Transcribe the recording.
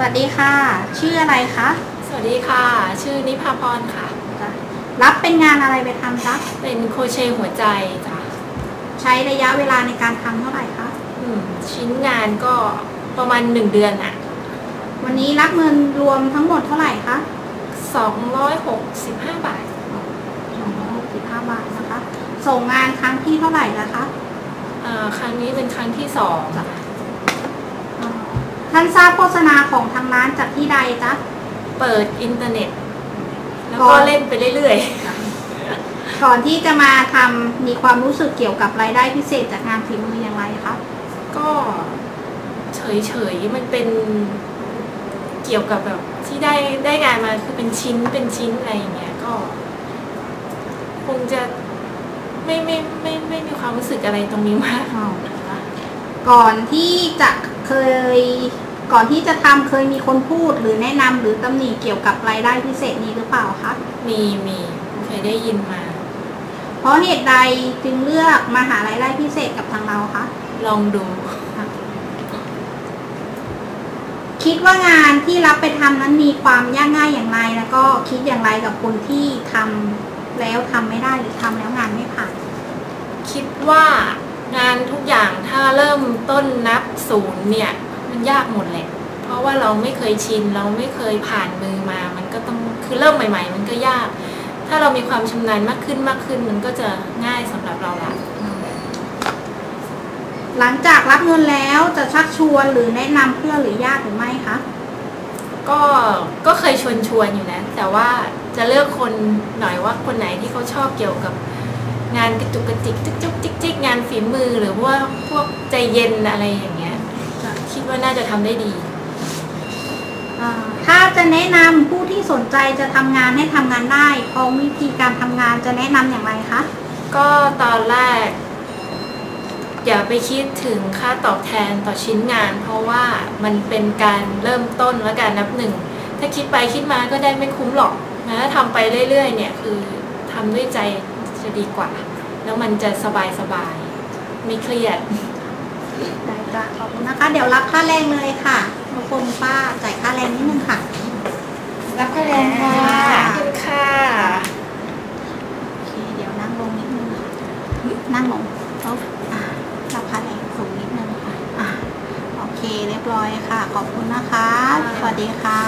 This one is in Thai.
วัสดีค่ะ ชื่ออะไรคะ สวัสดีค่ะ ชื่อนิพาพรค่ะจ้ะรับเป็นงานอะไรไปทำจ๊ะเป็นโครเชต์หัวใจจ้ะใช้ระยะเวลาในการทำเท่าไหร่คะอืมชิ้นงานก็ประมาณหนึ่งเดือนอะวันนี้รับเงินรวมทั้งหมดเท่าไหร่คะ265 บาท 265 บาทนะคะ ส่งงานครั้งที่เท่าไหร่นะคะอ่าครั้งนี้เป็นครั้งที่สองจ้ะอ่า ท่านทราบโฆษณาของทางร้านจากที่ใดจ๊ะ เปิดอินเทอร์เน็ต แล้วก่ก็อนเล่นไปเรื่อยก่อนที่จะมาทำมีความรู้สึกเกี่ยวกับรายได้พิเศษจากงานฝีมืออย่างไรคะๆก็เฉยๆ มันเป็นเกี่ยวกับแบบที่ได้ได้งานมาคือเป็นชิ้นเป็นชิ้นอะไรอย่างเงี้ยก็ คงจะไม่ไม่ไม่ไม่มีความรู้สึกอะไรตรงนี้มากก่อนที่จะเคย ก่อนที่จะทำเคยมีคนพูดหรือแนะนำหรือตำหนิเกี่ยวกับรายได้พิเศษนี้หรือเปล่าคะ มีมีเคยได้ยินมา เพราะเหตุใดจึงเลือกมาหารายได้พิเศษกับทางเราคะ ลองดู คิดว่างานที่รับไปทำนั้นมีความยากง่ายอย่างไร แล้วก็คิดอย่างไรกับคนที่ทำแล้วทำไม่ได้หรือทำแล้วงานไม่ผ่าน คิดว่างานทุกอย่างถ้าเริ่มต้นนับศูนย์เนี่ย มันยากหมดแหละ เพราะว่าเราไม่เคยชิน เราไม่เคยผ่านมือมา มันก็ต้องคือเริ่มใหม่ ๆ มันก็ยาก ถ้าเรามีความชำนาญมากขึ้นมากขึ้น มันก็จะง่ายสำหรับเราละหลังจากรับเงินแล้วจะชักชวนหรือแนะนำเพื่อนหรือญาติหรือไม่คะก็ก็เคยชวนชวนๆอยู่นะ แต่ว่าจะเลือกคนหน่อยว่าคนไหนที่เขาชอบเกี่ยวกับงานกระจุกกระจิกจุกจุกจิกจิกงานฝีมือหรือว่าพวกใจเย็นอะไรอย่างเงี้ย คิดว่าน่าจะทำได้ดี อ่าถ้าจะแนะนำผู้ที่สนใจจะทำงานให้ทำงานได้พร้อมวิธีการทำงานจะแนะนำอย่างไรคะก็ตอนแรก อย่าไปคิดถึงค่าตอบแทนต่อชิ้นงาน เพราะว่ามันเป็นการเริ่มต้นและการนับหนึ่ง ถ้าคิดไปคิดมาก็ได้ไม่คุ้มหรอกนะถ้าทำไปเรื่อยๆ เนี่ยคือทำด้วยใจจะดีกว่า แล้วมันจะสบายสบายๆไม่เครียด ได้จ้ะขอบคุณนะคะ เดี๋ยวรับค่าแรงเลยค่ะรบกวคุณป้าจ่ายค่าแรงนิดนึงค่ะ รับค่าแรงค่ะค่ะโอเคเดี๋ยวนั่งลงนิดนึงค่ะนั่งลงเอาอะรับค่าแรงสูงนิดนึงค่ะโอเคเรียบร้อยค่ะ ขอบคุณนะคะ สวัสดีค่ะ